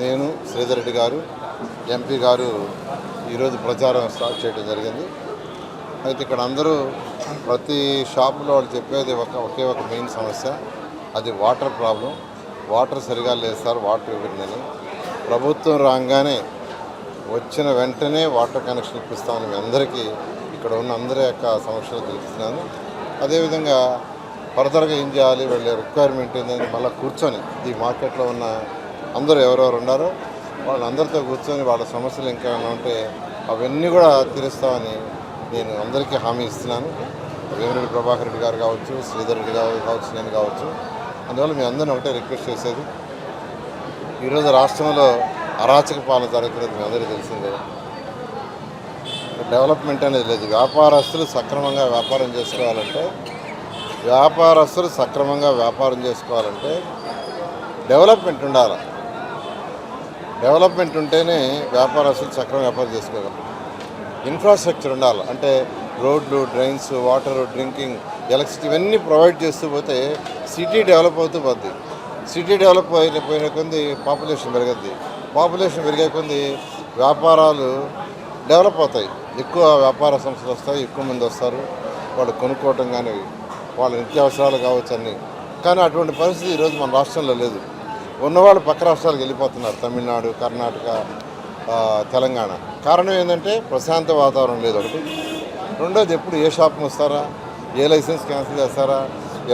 నేను శ్రీధర్ రెడ్డి గారు ఎంపీ గారు ఈరోజు ప్రచారం స్టార్ట్ చేయడం జరిగింది. అయితే ఇక్కడ అందరూ ప్రతి షాపులో వాళ్ళు చెప్పేది ఒక ఒకే ఒక మెయిన్ సమస్య. అది వాటర్ ప్రాబ్లం వాటర్ సరిగా లేదు సార్ వాటర్ ఇవ్వండి ప్రభుత్వం రాగానే వచ్చిన వెంటనే వాటర్ కనెక్షన్ ఇప్పిస్తామని మీ అందరికీ ఇక్కడ ఉన్న అందరి యొక్క సమస్యలు తెలుపుతున్నాను. అదేవిధంగా ఫర్దర్గా ఏం చేయాలి వెళ్ళే రిక్వైర్మెంట్ ఏంటంటే మళ్ళీ కూర్చొని ఈ మార్కెట్లో ఉన్న అందరూ ఎవరెవరు ఉన్నారో వాళ్ళందరితో కూర్చొని వాళ్ళ సమస్యలు ఇంకా ఏమైనా ఉంటే అవన్నీ కూడా తీరుస్తామని నేను అందరికీ హామీ ఇస్తున్నాను. వేమిరెడ్డి ప్రభాకర్ రెడ్డి గారు కావచ్చు శ్రీధర్ రెడ్డి గారు కావచ్చు నేను కావచ్చు. అందువల్ల మీ అందరిని ఒకటే రిక్వెస్ట్ చేసేది ఈరోజు రాష్ట్రంలో అరాచక పాలన జరుగుతున్నది మీ అందరికీ తెలిసిందే డెవలప్మెంట్ అనేది లేదు. వ్యాపారస్తులు సక్రమంగా వ్యాపారం చేసుకోవాలంటే వ్యాపారస్తులు సక్రమంగా వ్యాపారం చేసుకోవాలంటే డెవలప్మెంట్ ఉండాలి. డెవలప్మెంట్ ఉంటేనే వ్యాపారస్తులు సక్రమంగా వ్యాపారం చేసుకోగలరు. ఇన్ఫ్రాస్ట్రక్చర్ ఉండాలి. అంటే రోడ్లు డ్రైన్స్ వాటర్ డ్రింకింగ్ ఎలక్ట్రిసిటీ ఇవన్నీ ప్రొవైడ్ చేస్తూ పోతే సిటీ డెవలప్ అవుతూ పోద్ది. సిటీ డెవలప్ అయిన పోయిన కొద్ది పాపులేషన్ పెరగద్ది. పాపులేషన్ పెరిగే కొద్ది వ్యాపారాలు డెవలప్ అవుతాయి. ఎక్కువ వ్యాపార సంస్థలు వస్తాయి ఎక్కువ మంది వస్తారు. వాళ్ళు కొనుక్కోవటం కానీ వాళ్ళ నిత్యావసరాలు కావచ్చు అన్నీ. కానీ అటువంటి పరిస్థితి ఈరోజు మన రాష్ట్రంలో లేదు. ఉన్నవాళ్ళు పక్క రాష్ట్రాలకు వెళ్ళిపోతున్నారు. తమిళనాడు కర్ణాటక తెలంగాణ. కారణం ఏంటంటే ప్రశాంత వాతావరణం లేదు ఒకటి. రెండోది ఎప్పుడు ఏ షాప్కి వస్తారా? ఏ లైసెన్స్ క్యాన్సిల్ చేస్తారా?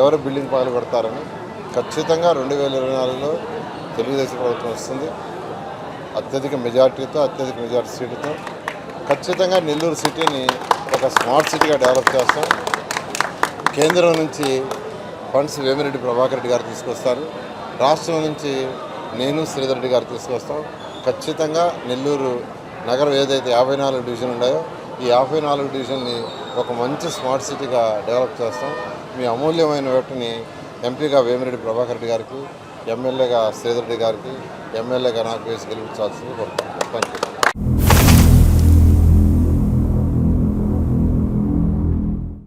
ఎవరు బిల్డింగ్ పగలు కొడతారని ఖచ్చితంగా రెండు వేల ఇరవై నాలుగులో తెలుగుదేశం ప్రభుత్వం వస్తుంది. అత్యధిక మెజార్టీతో అత్యధిక మెజార్టీ సీటుతో. ఖచ్చితంగా నెల్లూరు సిటీని ఒక స్మార్ట్ సిటీగా డెవలప్ చేస్తాం. కేంద్రం నుంచి ఫండ్స్ వేమిరెడ్డి ప్రభాకర్ రెడ్డి గారు తీసుకొస్తారు. రాష్ట్రం నుంచి నేను శ్రీధర్ రెడ్డి గారు తీసుకొస్తాం. ఖచ్చితంగా నెల్లూరు నగరం ఏదైతే యాభై నాలుగు డివిజన్ ఉన్నాయో ఈ యాభై నాలుగు డివిజన్ని ఒక మంచి స్మార్ట్ సిటీగా డెవలప్ చేస్తాం. మీ అమూల్యమైన వేటని ఎంపీగా వేమిరెడ్డి ప్రభాకర్ రెడ్డి గారికి ఎమ్మెల్యేగా శ్రీధర్ రెడ్డి గారికి ఎమ్మెల్యేగా నాకు వేసి గెలిపించాల్సింది కోరుకుంటున్నాను థ్యాంక్ యూ